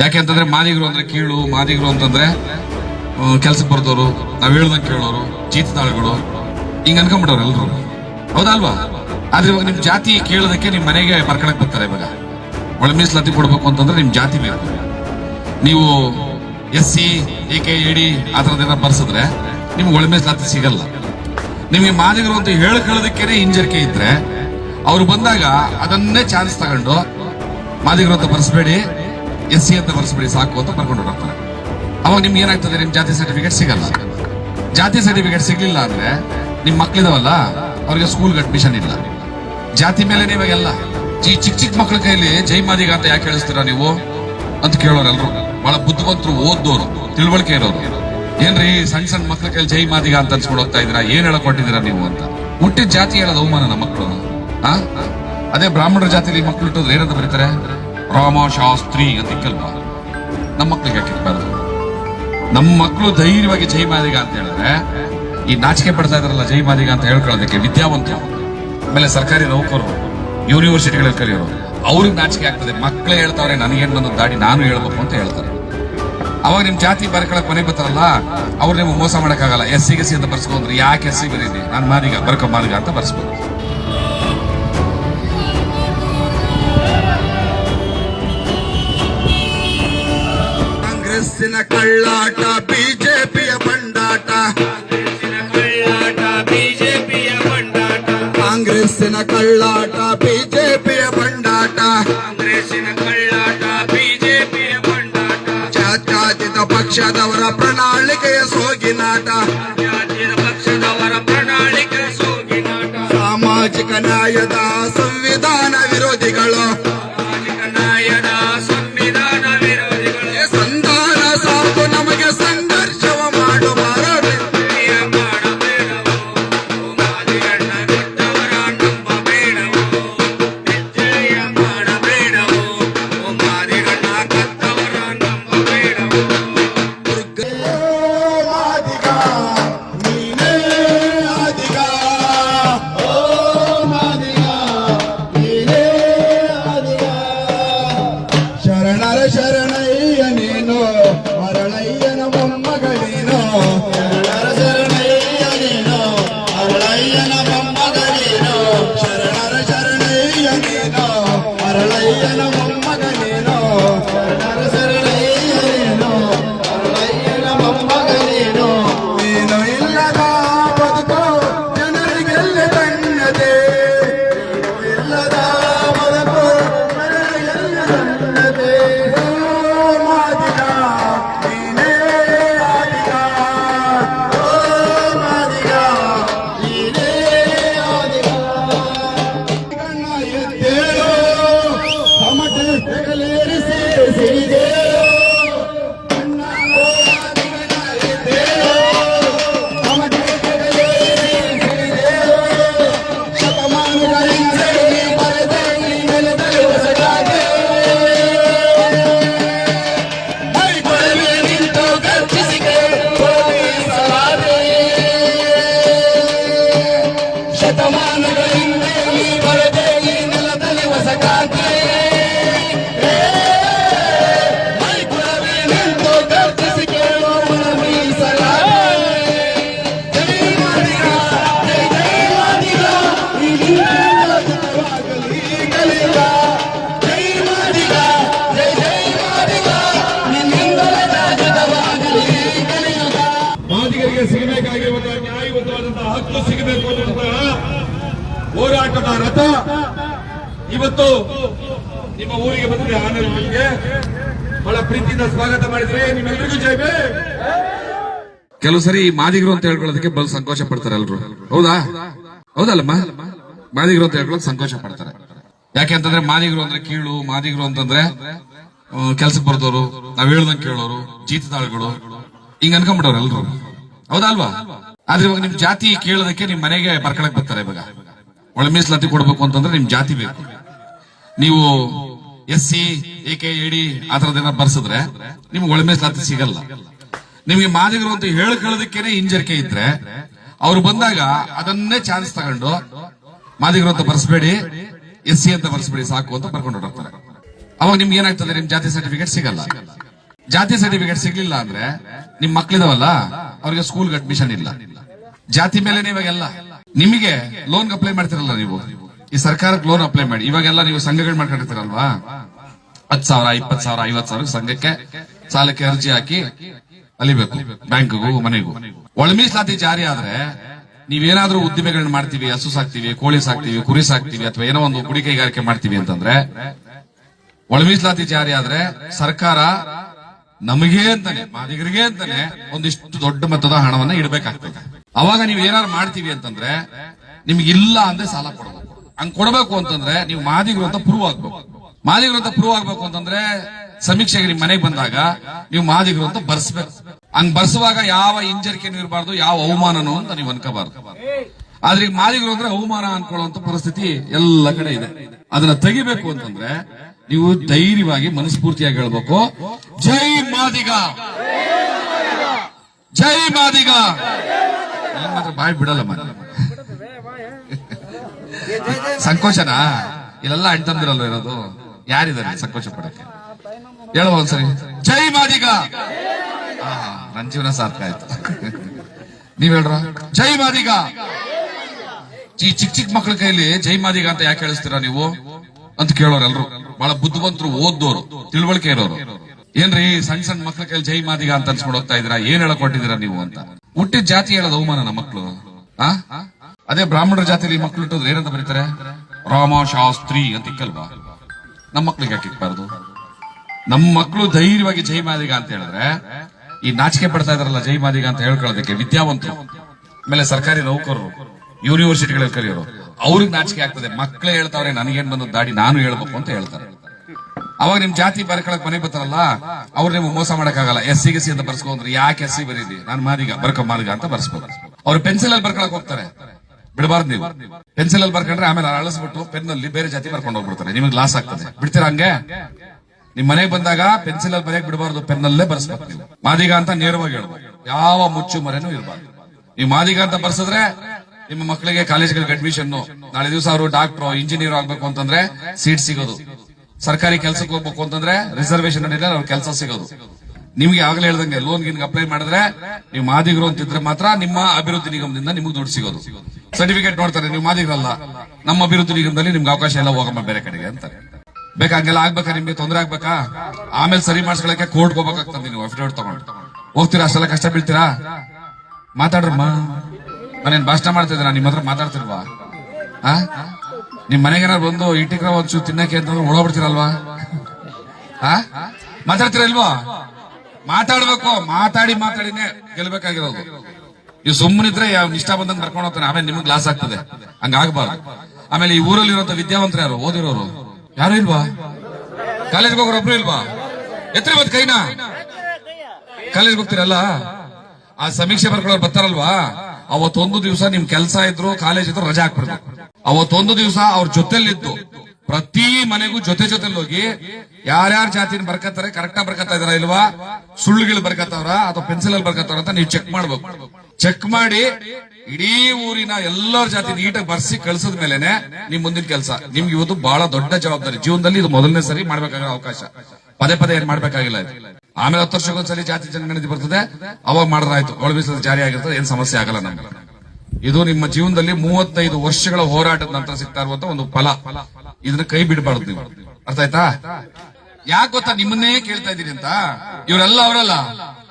ಯಾಕೆ ಅಂತಂದ್ರೆ ಮಾದಿಗರು ಅಂದ್ರೆ ಕೀಳು, ಮಾದಿಗರು ಅಂತಂದ್ರೆ ಕೆಲ್ಸಕ್ಕೆ ಬರ್ದವರು ನಾವ್ ಹೇಳ್ದಂಗೆ ಕೇಳೋರು, ಜೀತದಾಳುಗಳು, ಹಿಂಗ್ ಅನ್ಕೊಂಡ್ಬಿಡೋರು ಎಲ್ರು. ಹೌದಲ್ವಾ ಆದ್ರೆ ಇವಾಗ ನಿಮ್ ಜಾತಿ ಕೇಳೋದಕ್ಕೆ ನಿಮ್ ಮನೆಗೆ ಬರ್ಕಳಕ್ ಬರ್ತಾರೆ ಇವಾಗ. ಒಳ ಮೀಸಲಾತಿ ಕೊಡ್ಬೇಕು ಅಂತಂದ್ರೆ ನಿಮ್ ಜಾತಿ ಬೇಕು ನೀವು ಎಸ್ ಸಿ ಎ ಕೆ ಎಡಿ ಆ ಥರದ್ದೇನ ಬರ್ಸಿದ್ರೆ ನಿಮ್ಗೆ ಒಳ ಮೀಸಲಾತಿ ಸಿಗಲ್ಲ. ನಿಮಗೆ ಮಾದಿಗರು ಅಂತ ಹೇಳ್ಕೊಳ್ಳೋದಕ್ಕೇನೆ ಹಿಂಜರಿಕೆ ಇದ್ರೆ, ಅವ್ರು ಬಂದಾಗ ಅದನ್ನೇ ಚಾನ್ಸ್ ತಗೊಂಡು ಮಾದಿಗರು ಅಂತ ಬರ್ಸ್ಬೇಡಿ. ಎಸ್ ಸಿ ಅಂತ ಬರ್ಸ್ಬಿಡಿ ಸಾಕು ಅಂತ ಬರ್ಕೊಂಡು ಹೋಗ್ತಾರೆ. ಅವಾಗ ನಿಮ್ಗೆ ಏನಾಗ್ತದೆ? ನಿಮ್ ಜಾತಿ ಸರ್ಟಿಫಿಕೇಟ್ ಸಿಗಲ್ಲ. ಜಾತಿ ಸರ್ಟಿಫಿಕೇಟ್ ಸಿಗ್ಲಿಲ್ಲ ಅಂದ್ರೆ ನಿಮ್ ಮಕ್ಳಿದವಲ್ಲ, ಅವ್ರಿಗೆ ಸ್ಕೂಲ್ಗೆ ಅಡ್ಮಿಷನ್ ಇಲ್ಲ. ಜಾತಿ ಮೇಲೆ ಇವಾಗೆಲ್ಲ ಈ ಚಿಕ್ಕ ಚಿಕ್ಕ ಮಕ್ಳ ಕೈಲಿ ಜೈ ಮಾದಿಗ ಅಂತ ಯಾಕೆ ಹೇಳಿಸ್ತೀರಾ ನೀವು? ಅಂತ ಕೇಳೋರು ಎಲ್ರು ಬಹಳ ಬುದ್ಧಿವಂತರು ಓದ್ದೋರು, ತಿಳುವಳಿಕೆ ಇರೋರು. ಏನ್ರಿ ಸಣ್ಣ ಸಣ್ಣ ಮಕ್ಳ ಕೈಲಿ ಜೈ ಮಾದಿಗ ಅಂತ ಅನ್ಸ್ಕೊಂಡು ಹೋಗ್ತಾ ಇದ್ದೀರಾ? ಏನ್ ಹೇಳಕೊಟ್ಟಿದ್ದೀರಾ ನೀವು ಅಂತ? ಹುಟ್ಟಿದ ಜಾತಿ ಹೇಳೋದು ಅವಮಾನ ನಮ್ಮ ಮಕ್ಕಳು ಅದೇ ಬ್ರಾಹ್ಮಣರ ಜಾತಿಲಿ ಮಕ್ಳು ಇಟ್ಟೋದ್ರೆ ಏನಂತ ಬರೀತಾರೆ? ರಾಮಶಾಸ್ತ್ರಿ ಅಂತ ಇಕ್ಕಲ್ವಾ ನಮ್ಮ ಮಕ್ಳಿಗೆ ಯಾಕೆ ಇರ್ಬಾರ್ದು ನಮ್ಮ ಮಕ್ಕಳು ಧೈರ್ಯವಾಗಿ ಜೈ ಮಾದಿಗ ಅಂತ ಹೇಳಿದ್ರೆ, ಈ ನಾಚಿಕೆ ಪಡ್ತಾ ಇದಾರಲ್ಲ ಜೈ ಮಾದಿಗ ಅಂತ ಹೇಳ್ಕೊಳ್ಳೋದಕ್ಕೆ ವಿದ್ಯಾವಂತರು ಆಮೇಲೆ ಸರ್ಕಾರಿ ನೌಕರರು, ಯೂನಿವರ್ಸಿಟಿಗಳಲ್ಲಿ ಕಲಿಯೋರು, ಅವ್ರಿಗೆ ನಾಚಿಕೆ ಆಗ್ತದೆ. ಮಕ್ಕಳೇ ಹೇಳ್ತಾವ್ರೆ, ನನಗೇನು ಬಂದು ದಾಡಿ ನಾನು ಹೇಳ್ಬೇಕು ಅಂತ ಹೇಳ್ತಾರೆ. ಅವಾಗ ನಿಮ್ಮ ಜಾತಿ ಬರ್ಕೊಳಕ್ ಮನೆ ಬರ್ತಾರಲ್ಲ, ಅವ್ರು ನಿಮ್ಗೆ ಮೋಸ ಮಾಡೋಕ್ಕಾಗಲ್ಲ. ಎಸ್ ಸಿ ಸಿ ಅಂತ ಬರ್ಸ್ಕೊಂಡ್ರೆ. ಯಾಕೆ ಎಸ್ ಸಿ ಬರೀರಿ? ನಾನು ಮಾದಿಗ, ಬರ್ಕೊ ಮಾದಿಗ ಅಂತ ಬರ್ಸ್ಬೋದು. ಕಾಂಗ್ರೆಸ್ಸಿನ ಕಳ್ಳಾಟ ಬಿಜೆಪಿಯ ಬಂಡಾಟ. ಬಿಜೆಪಿಯ ಬಂಡಾಟ ಕಾಂಗ್ರೆಸ್ಸಿನ ಕಳ್ಳಾಟ ಬಿಜೆಪಿಯ ಬಂಡಾಟ. ಕಾಂಗ್ರೆಸ್ಸಿನ ಕಳ್ಳಾಟ ಬಿಜೆಪಿಯ ಬಂಡಾಟ ಜಾತ್ಯತೀತ ಪಕ್ಷದವರ ಪ್ರಣಾಳಿಕೆಯ ಸೋಗಿನಾಟ. ಜಾತ್ಯಾತೀತ ಪಕ್ಷದವರ ಪ್ರಣಾಳಿಕೆಯ ಸೋಗಿನಾಟ. ಸಾಮಾಜಿಕ ನ್ಯಾಯದ Let's go. ಮಾದಿಗರಿಗೆ ಒಂದು ನ್ಯಾಯಯುತವಾದಂತಹ ಹಕ್ಕು ಸಿಗಬೇಕು ಅನ್ನುವಂತಹ ಹೋರಾಟದ ರಥ ಇವತ್ತು ನಿಮ್ಮ ಊರಿಗೆ ಬಂದಿದೆ ಆನಂದ್ ಬಹಳ ಪ್ರೀತಿಯಿಂದ ಸ್ವಾಗತ ಮಾಡಿದ್ರೆ ನಿಮ್ಮೆಲ್ಲರಿಗೂ ಜೈಬೆ ಕೆಲವು ಸರಿ ಮಾದಿಗರು ಅಂತ ಹೇಳ್ಕೊಳ್ಳೋದಕ್ಕೆ ಬಲ್ ಸಂಕೋಚ ಪಡ್ತಾರೆ ಎಲ್ರು. ಹೌದಾ? ಹೌದಲ್ಲಮ್ಮ? ಮಾದಿಗರು ಅಂತ ಹೇಳ್ಕೊಳ್ಳೋಕೆ ಸಂಕೋಚ ಪಡ್ತಾರೆ. ಯಾಕೆ ಅಂತಂದ್ರೆ ಮಾದಿಗರು ಅಂದ್ರೆ ಕೀಳು, ಮಾದಿಗರು ಅಂತಂದ್ರೆ ಕೆಲ್ಸಕ್ಕೆ ಬರ್ದವರು ನಾವ್ ಹೇಳ್ದಂಗೆ ಕೇಳೋರು ಜೀತದಾಳ್ಗಳು ಹಿಂಗ್ ಅನ್ಕೊಂಡ್ಬಿಟ್ಟವ್ರು ಎಲ್ರು. ಹೌದಲ್ವಾ? ಆದ್ರೆ ಇವಾಗ ನಿಮ್ ಜಾತಿ ಕೇಳೋದಕ್ಕೆ ನಿಮ್ ಮನೆಗೆ ಬರ್ಕೊಳಕ್ ಬರ್ತಾರೆ ಇವಾಗ. ಒಳ ಮೀಸಲಾತಿ ಕೊಡ್ಬೇಕು ಅಂತಂದ್ರೆ ನಿಮ್ ಜಾತಿ ಬೇಕು. ನೀವು ಎಸ್ ಸಿ ಎ ಕೆ ಎಡಿ ಆ ಥರದ್ದೇನ ಬರ್ಸಿದ್ರೆ ನಿಮ್ಗೆ ಒಳ ಮೀಸಲಾತಿ ಸಿಗಲ್ಲ. ನಿಮ್ಗೆ ಮಾದಿಗರು ಅಂತ ಹೇಳ್ಕೊಳ್ಳೋದಕ್ಕೇನೆ ಹಿಂಜರಿಕೆ ಇದ್ರೆ ಅವ್ರು ಬಂದಾಗ ಅದನ್ನೇ ಚಾನ್ಸ್ ತಗೊಂಡು ಮಾದಿಗರು ಅಂತ ಬರ್ಸ್ಬೇಡಿ ಎಸ್ ಸಿ ಅಂತ ಬರ್ಸ್ಬೇಡಿ, ಸಾಕು ಅಂತ ಬರ್ಕೊಂಡು ಹೋಗ್ತಾರೆ ಅವಾಗ ನಿಮ್ಗೆ ಏನಾಗ್ತದೆ? ನಿಮ್ ಜಾತಿ ಸರ್ಟಿಫಿಕೇಟ್ ಸಿಗಲ್ಲ. ಜಾತಿ ಸರ್ಟಿಫಿಕೇಟ್ ಸಿಗ್ಲಿಲ್ಲ ಅಂದ್ರೆ ನಿಮ್ ಮಕ್ಳಿದಾವಲ್ಲ? ಅವ್ರಿಗೆ ಸ್ಕೂಲ್ ಅಡ್ಮಿಷನ್ ಇಲ್ಲ. ಜಾತಿ ಮೇಲೆ ಇವಾಗೆಲ್ಲ ನಿಮಗೆ ಲೋನ್ ಅಪ್ಲೈ ಮಾಡ್ತಿರಲ್ಲ ನೀವು. ಈ ಸರ್ಕಾರಕ್ಕೆ ಲೋನ್ ಅಪ್ಲೈ ಮಾಡಿ. ಇವಾಗೆಲ್ಲ ನೀವು ಸಂಘಗಳು ಮಾಡ್ಕೊಂಡಿರ್ತೀರಲ್ವಾ? ಹತ್ ಸಾವಿರ, ಇಪ್ಪತ್ತು ಸಾವಿರ, ಐವತ್ತು ಸಾವಿರ ಸಂಘಕ್ಕೆ ಸಾಲಕ್ಕೆ ಅರ್ಜಿ ಹಾಕಿ ಅಲಿಬೇಕು, ಬ್ಯಾಂಕ್ಗೂ, ಮನೆಗೂ. ಒಳ ಮೀಸಲಾತಿ ಜಾರಿ ಆದ್ರೆ ನೀವೇನಾದ್ರೂ ಉದ್ದಿಮೆಗಳನ್ನ ಮಾಡ್ತೀವಿ, ಹಸು ಸಾಕ್ತಿವಿ, ಕೋಳಿ ಸಾಕ್ತಿವಿ, ಕುರಿ ಸಾಕ್ತಿವಿ, ಅಥವಾ ಏನೋ ಒಂದು ಗುಡಿ ಕೈಗಾರಿಕೆ ಮಾಡ್ತೀವಿ ಅಂತಂದ್ರೆ ಒಳ ಮೀಸಲಾತಿ ಜಾರಿ ಆದ್ರೆ ಸರ್ಕಾರ ನಮಗೆ ಅಂತಾನೆ, ಮಾದಿಗರಿಗೆ ಅಂತಾನೆ ಒಂದಿಷ್ಟು ದೊಡ್ಡ ಮೊತ್ತದ ಹಣವನ್ನ ಇಡಬೇಕಾಗ್ತದೆ. ಅವಾಗ ನೀವು ಏನಾದ್ರು ಮಾಡ್ತೀವಿ ಅಂತಂದ್ರೆ ನಿಮ್ಗೆ ಇಲ್ಲ ಅಂದ್ರೆ ಸಾಲ ಕೊಡಬೇಕು ಹಂಗ್ ಕೊಡಬೇಕು ಅಂತಂದ್ರೆ ನೀವು ಮಾದಿಗರು ಅಂತ ಪ್ರೂವ್ ಆಗ್ಬೇಕು. ಮಾದಿಗರು ಅಂತ ಪ್ರೂವ್ ಆಗ್ಬೇಕು ಅಂತಂದ್ರೆ ಸಮೀಕ್ಷೆಗೆ ನಿಮ್ ಮನೆಗೆ ಬಂದಾಗ ನೀವು ಮಾದಿಗರು ಅಂತ ಬರ್ಸ್ಬೇಕು. ಹಂಗ್ ಬರ್ಸುವಾಗ ಯಾವ ಹಿಂಜರಿಕೆನೂ ಇರಬಾರ್ದು ಯಾವ ಅವಮಾನನೂ ಅಂತ ನೀವು ಅನ್ಕೋಬಾರ್ದು. ಆದ್ರೆ ಮಾದಿಗರು ಅಂದ್ರೆ ಅವಮಾನ ಅನ್ಕೊಳ್ಳುವಂತ ಪರಿಸ್ಥಿತಿ ಎಲ್ಲ ಕಡೆ ಇದೆ. ಅದನ್ನ ತೆಗಿಬೇಕು ಅಂತಂದ್ರೆ ನೀವು ಧೈರ್ಯವಾಗಿ ಮನಸ್ಫೂರ್ತಿಯಾಗಿ ಹೇಳ್ಬೇಕು. ಜೈ ಮಾದಿಗ. ಜೈ ಮಾದಿಗ. ನೀನ್ ಮಾತ್ರ ಬಾಯಿ ಬಿಡಲ್ಲ ಮನೆ ಸಂಕೋಚನ? ಇಲ್ಲೆಲ್ಲ ಅಣ್ತಂದಿರಲ್ಲ ಇರೋದು? ಯಾರಿದ್ದಾರೆ ಸಂಕೋಚ ಪಡಕ್ಕೆ? ಹೇಳುವ ಒಂದ್ಸರಿ. ಜೈ ಮಾದಿಗ. ನನ್ ಜೀವನ ಸಾರ್ಥಕ ಆಯ್ತು. ನೀವ್ ಹೇಳ್ರ? ಜೈ ಮಾದಿಗ. ಈ ಚಿಕ್ಕ ಚಿಕ್ಕ ಮಕ್ಳ ಕೈಲಿ ಜೈ ಮಾದಿಗ ಅಂತ ಯಾಕೆ ಹೇಳಿಸ್ತೀರಾ ನೀವು? ಅಂತ ಕೇಳೋರು ಎಲ್ರು ಬಹಳ ಬುದ್ಧಿವಂತರು ಓದ್ದೋರು, ತಿಳುವಳಿಕೆ ಇರೋರು. ಏನ್ರಿ ಸಣ್ಣ ಸಣ್ಣ ಮಕ್ಳ ಕೈಲಿ ಜೈ ಮಾದಿಗ ಅಂತ ಅನ್ಸ್ಕೊಂಡು ಹೋಗ್ತಾ ಇದ್ರ ಏನ್ ಹೇಳಕೊಟ್ಟಿದ್ದೀರಾ ನೀವು ಅಂತ? ಹುಟ್ಟಿದ ಜಾತಿ ಹೇಳೋದು ಅವಮಾನ ನಮ್ಮ ಮಕ್ಳು. ಆ? ಅದೇ ಬ್ರಾಹ್ಮಣರ ಜಾತಿಯಲ್ಲಿ ಮಕ್ಳು ಇಟ್ಟೋದ್ರೆ ಏನಂತ ಬರೀತಾರೆ? ರಾಮ ಶಾಸ್ತ್ರಿ ಅಂತ ಇಕ್ಕಲ್ವಾ? ನಮ್ಮ ಮಕ್ಳಿಗೆ ಹಾಕಿಕ್ಬಾರ್ದು ನಮ್ಮ ಮಕ್ಕಳು ಧೈರ್ಯವಾಗಿ ಜೈ ಮಾದಿಗ ಅಂತ ಹೇಳಿದ್ರೆ, ಈ ನಾಚಿಕೆ ಪಡ್ತಾ ಇದಾರಲ್ಲ ಜೈ ಮಾದಿಗ ಅಂತ ಹೇಳ್ಕೊಳ್ಳೋದಕ್ಕೆ ವಿದ್ಯಾವಂತರು. ಆಮೇಲೆ ಸರ್ಕಾರಿ ನೌಕರರು ಯೂನಿವರ್ಸಿಟಿಗಳಲ್ಲಿ ಕಲಿಯೋರು. ಅವ್ರಿಗೆ ನಾಚಿಕೆ ಆಗ್ತದೆ. ಮಕ್ಕಳೇ ಹೇಳ್ತಾವ್ರೆ, ನನಗೇನ್ ಬಂದ ದಾಡಿ ನಾನು ಹೇಳ್ಬೇಕು ಅಂತ ಹೇಳ್ತಾರೆ. ಅವಾಗ ನಿಮ್ ಜಾತಿ ಬರ್ಕೊಳಕ್ ಮನೆ ಬರ್ತಾರಲ್ಲ, ಅವ್ರು ನಿಮ್ಗೆ ಮೋಸ ಮಾಡಕ್ಕಾಗಲ್ಲ. ಎಸ್, ಸಿ ಸಿ ಅಂತ ಬರ್ಸ್ಕೊಂಡ್ರೆ ಯಾಕೆ ಎಸ್, ಸಿ ಬರೀದಿ ನಾನು ಮಾರಿಗ, ಬರ್ಕೊ ಮಾರಿಗ ಅಂತ ಬರ್ಸ್ಬೋದು. ಅವ್ರು ಪೆನ್ಸಿಲ್ ಅಲ್ಲಿ ಬರ್ಕೊಳಕ್ ಹೋಗ್ತಾರೆ. ಬಿಡಬಾರ್ದು ನೀವು. ಪೆನ್ಸಿಲ್ ಅಲ್ಲಿ ಬರ್ಕೊಂಡ್ರೆ ಆಮೇಲೆ ಅಳಿಸ್ಬಿಟ್ಟು ಪೆನ್ ಅಲ್ಲಿ ಬೇರೆ ಜಾತಿ ಬರ್ಕೊಂಡು ಹೋಗ್ಬಿಡ್ತಾರೆ. ನಿಮಗೆ ಲಾಸ್ ಆಗ್ತದೆ. ಬಿಡ್ತೀರಾ ಹಂಗೆ? ನಿಮ್ ಮನೆಗೆ ಬಂದಾಗ ಪೆನ್ಸಿಲ್ ಅಲ್ಲಿ ಬರೆಯಕ್ ಬಿಡಬಾರ್ದು ಪೆನ್ ಅಲ್ಲೇ ಬರ್ಸ್ಬೇಕು ಮಾದಿಗ ಅಂತ ನೇರವಾಗಿ ಹೇಳ್ಬೋದು. ಯಾವ ಮುಚ್ಚು ಮರೆನೂ ಇರಬಾರ್ದು. ನೀವು ಮಾದಿಗ ಅಂತ ಬರ್ಸಿದ್ರೆ ನಿಮ್ಮ ಮಕ್ಕಳಿಗೆ ಕಾಲೇಜ್ಗಳಿಗೆ ಅಡ್ಮಿಷನ್ ನಾಳೆ ದಿವಸ ಅವರು ಡಾಕ್ಟರ್ ಇಂಜಿನಿಯರ್ ಆಗ್ಬೇಕು ಅಂತಂದ್ರೆ ಸೀಟ್ ಸಿಗೋದು. ಸರ್ಕಾರಿ ಕೆಲಸಕ್ಕೆ ಹೋಗ್ಬೇಕು ಅಂತಂದ್ರೆ ರಿಸರ್ವೇಶನ್ ನಡೀಲಿ ಅವ್ರ ಕೆಲಸ ಸಿಗೋದು. ನಿಮ್ಗೆ ಆಗ್ಲೇ ಹೇಳ್ದಂಗೆ ಲೋನ್ ಗಿನ್ ಅಪ್ಲೈ ಮಾಡಿದ್ರೆ ನೀವು ಮಾದಿಗರು ಅಂತಿದ್ರೆ ಮಾತ್ರ ನಿಮ್ಮ ಅಭಿವೃದ್ಧಿ ನಿಗಮದಿಂದ ನಿಮ್ಗೆ ದುಡ್ಡು ಸಿಗೋದು. ಸರ್ಟಿಫಿಕೇಟ್ ನೋಡ್ತಾರೆ, ನೀವು ಮಾದಿಗರಲ್ಲ, ನಮ್ಮ ಅಭಿವೃದ್ಧಿ ನಿಗಮದಲ್ಲಿ ನಿಮ್ಗೆ ಅವಕಾಶ ಎಲ್ಲ ಹೋಗಮ್ಮ ಬೇರೆ ಕಡೆಗೆ ಅಂತಾರೆ. ಬೇಕಾ, ಹಂಗೆಲ್ಲ ಆಗ್ಬೇಕಾ ನಿಮ್ಗೆ? ತೊಂದರೆ ಆಗ್ಬೇಕಾ? ಆಮೇಲೆ ಸರಿ ಮಾಡಿಸ್ಕೊಳಕ್ಕೆ ಕೋರ್ಟ್ ಹೋಗ್ಬೇಕಾಗ್ತದೆ ನೀವು ಅಫಿಡೇವಿಟ್ ತಗೊಂಡು. ಹೋಗ್ತೀರಾ? ಅಷ್ಟೆಲ್ಲ ಕಷ್ಟ ಬೀಳ್ತೀರಾ? ಮಾತಾಡ್ರಮ್ಮ. ನಾನೇನ್ ಭಾಷಣ ಮಾಡ್ತಿದ್ದೀರಾ ನಿಮ್ಮ ಹತ್ರ ಮಾತಾಡ್ತಿಲ್ವಾ? ಆ? ನಿಮ್ ಮನೆಗೇನಾರು ಬಂದು ಇಟ್ಟಿಗೆ ಒಂಚೂರು ತಿನ್ನಕ್ಕೆ ಅಂತಂದ್ರೆ ಓಡೋಗ್ಬಿಡ್ತೀರಲ್ವಾ ಆ? ಇಲ್ವಾ ಮಾತಾಡ್ಬೇಕು, ಮಾತಾಡಿ ಮಾತಾಡಿನೇ ಗೆಲ್ಬೇಕಾಗಿರೋದು. ನೀವು ಸುಮ್ಮನಿದ್ರೆ ಯಾವ ಇಷ್ಟ ಬಂದಂಗೆ ಕರ್ಕೊಂಡು ಹೋಗ್ತಾನೆ. ಆಮೇಲೆ ನಿಮ್ಗೆ ಲಾಸ್ ಆಗ್ತದೆ. ಹಂಗಾಗಬಾರ್ದು. ಆಮೇಲೆ ಈ ಊರಲ್ಲಿ ಇರುವಂತ ವಿದ್ಯಾವಂತರು ಯಾರು? ಓದಿರೋರು. ಯಾರು ಇಲ್ವಾ? ಕಾಲೇಜ್ಗೆ ಹೋಗೋರು ಒಬ್ರು ಇಲ್ವಾ? ಎತ್ತರ ಇವತ್ತು ಕೈನಾ? ಕಾಲೇಜ್ಗೆ ಹೋಗ್ತೀರಲ್ಲ? ಆ ಸಮೀಕ್ಷೆ ಬರ್ಕೊಳ್ಳೋರು ಬರ್ತಾರಲ್ವಾ? ಅವತ್ತೊಂದು ದಿವಸ ನಿಮ್ ಕೆಲಸ ಇದ್ರು ಕಾಲೇಜ್ ಇದ್ರು ರಜಾ ಹಾಕ್ಬಿಡ್ಬೇಕು. ಅವತ್ತೊಂದು ದಿವಸ ಅವ್ರ ಜೊತೆಲಿದ್ದು. ಪ್ರತಿ ಮನೆಗೂ ಜೊತೆ ಜೊತೆಲಿ ಹೋಗಿ ಯಾರ್ಯಾರ ಜಾತಿನ ಬರ್ಕತ್ತಾರೆ ಕರೆಕ್ಟ್ ಬರ್ಕತ್ತಾ ಇದಾರ ಇಲ್ವಾ? ಸುಳ್ಳುಗಳು ಬರ್ಕತ್ತವ್ರ ಅಥವಾ ಪೆನ್ಸಿಲ್ ಅಲ್ಲಿ ಬರ್ಕತ್ತವ್ರ ಅಂತ ನೀವು ಚೆಕ್ ಮಾಡ್ಬೇಕು. ಚೆಕ್ ಮಾಡಿ ಇಡೀ ಊರಿನ ಎಲ್ಲರ ಜಾತಿ ನೀಟಾಗಿ ಬರ್ಸಿ ಕಳ್ಸದ ಮೇಲೆನೆ ನಿಮ್ ಮುಂದಿನ ಕೆಲಸ. ನಿಮ್ಗೆ ಇವತ್ತು ಬಹಳ ದೊಡ್ಡ ಜವಾಬ್ದಾರಿ. ಜೀವನದಲ್ಲಿ ಇದು ಮೊದಲನೇ ಸರಿ ಮಾಡ್ಬೇಕಾಗಿರೋ ಅವಕಾಶ. ಪದೇ ಪದೇ ಏನ್ ಮಾಡ್ಬೇಕಾಗಿಲ್ಲ ಆಮೇಲೆ ಹತ್ತು ವರ್ಷಕ್ಕೊಂದ್ಸಲಿ ಜಾತಿ ಜನಗಣತಿ ಬರ್ತದೆ. ಅವಾಗ ಮಾಡಿದ್ರಾಯ್ತು ಒಳ ಮೀಸಲಾತಿ ಜಾರಿ ಆಗಿರ್ತದೆ. ಏನ್ ಸಮಸ್ಯೆ ಆಗಲ್ಲ ನಮ್ಗೆ. ಇದು ನಿಮ್ಮ ಜೀವನದಲ್ಲಿ ಮೂವತ್ತೈದು ವರ್ಷಗಳ ಹೋರಾಟದ ನಂತರ ಸಿಗ್ತಾ ಇರುವಂತ ಒಂದು ಫಲ. ಇದನ್ನ ಕೈ ಬಿಡಬಾರ್ದು ನೀವು. ಅರ್ಥ ಆಯ್ತಾ? ಯಾಕೆ ಗೊತ್ತಾ? ನಿಮ್ಮನ್ನೇ ಕೇಳ್ತಾ ಇದ್ದೀನಿ ಅಂತ. ಇವರೆಲ್ಲ ಅವರಲ್ಲ.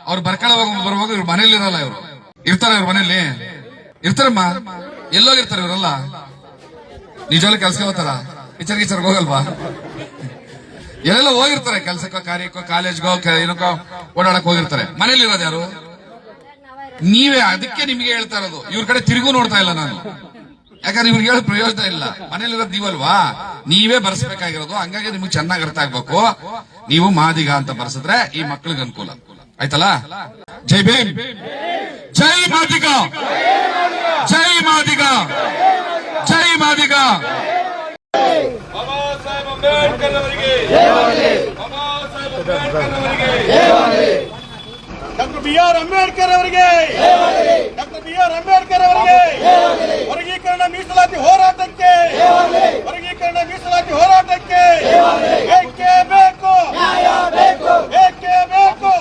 ಅವ್ರು ಬರ್ಕೊಳ್ಳೋವಾಗ ಬರುವಾಗ ಇವ್ರ ಮನೇಲಿ ಇರಲ್ಲ ಇವರು. ಇರ್ತಾರ ಇವ್ರ ಮನೇಲಿ. ಇರ್ತಾರಮ್ಮ. ಎಲ್ಲೋಗಿರ್ತಾರೆ ಇವರೆಲ್ಲ. ನಿಜವಾಗ್ಲೂ ಕೆಲ್ಸಕ್ಕೆ ಹೋಗ್ತಾರ? ಈಚರ್ ಹೋಗಲ್ವಾ? ಎಲ್ಲೆಲ್ಲ ಹೋಗಿರ್ತಾರೆ ಕೆಲ್ಸಕ್ಕೋ, ಕಾರ್ಯಕ್ಕೋ, ಕಾಲೇಜ್ಗೋ ಏನಕ್ಕೋ ಓಡಾಡಕ್ ಹೋಗಿರ್ತಾರೆ. ಮನೇಲಿ ಇರೋದು ಯಾರು? ನೀವೇ, ಅದಕ್ಕೆ ನಿಮ್ಗೆ ಹೇಳ್ತಾ ಇರೋದು. ಇವ್ರ ಕಡೆ ತಿರುಗು ನೋಡ್ತಾ ಇಲ್ಲ ನಾನು. ಯಾಕಂದ್ರೆ ಇವ್ರಿಗೆ ಹೇಳೋ ಪ್ರಯೋಜನ ಇಲ್ಲ. ಮನೇಲಿರೋದು ನೀವಲ್ವಾ? ನೀವೇ ಬರ್ಸ್ಬೇಕಾಗಿರೋದು. ಹಂಗಾಗಿ ನಿಮ್ಗೆ ಚೆನ್ನಾಗಿ ಅರ್ಥ ಆಗ್ಬೇಕು. ನೀವು ಮಾದಿಗ ಅಂತ ಬರ್ಸಿದ್ರೆ ಈ ಮಕ್ಳಿಗೆ ಅನುಕೂಲ. ಆಯ್ತಲ್ಲ? ಜೈ ಭೀಮ್. ಜೈ ಮಾದಿಗ. ಜೈ ಮಾದಿಗ. ಜೈ ಮಾದಿಗ. ಅಂಬೇಡ್ಕರ್ ಅವರಿಗೆ ಅಂಬೇಡ್ಕರ್ ಅವರಿಗೆ ಡಾಕ್ಟರ್ ಬಿ ಆರ್ ಅಂಬೇಡ್ಕರ್ ಅವರಿಗೆ ಡಾಕ್ಟರ್ ಬಿ ಆರ್ ಅಂಬೇಡ್ಕರ್ ಅವರಿಗೆ ವರ್ಗೀಕರಣ ಮೀಸಲಾತಿ ಹೋರಾಟಕ್ಕೆ. ವರ್ಗೀಕರಣ ಮೀಸಲಾತಿ ಹೋರಾಟಕ್ಕೆ. ಬೇಕು? ಬೇಕೇ ಬೇಕು?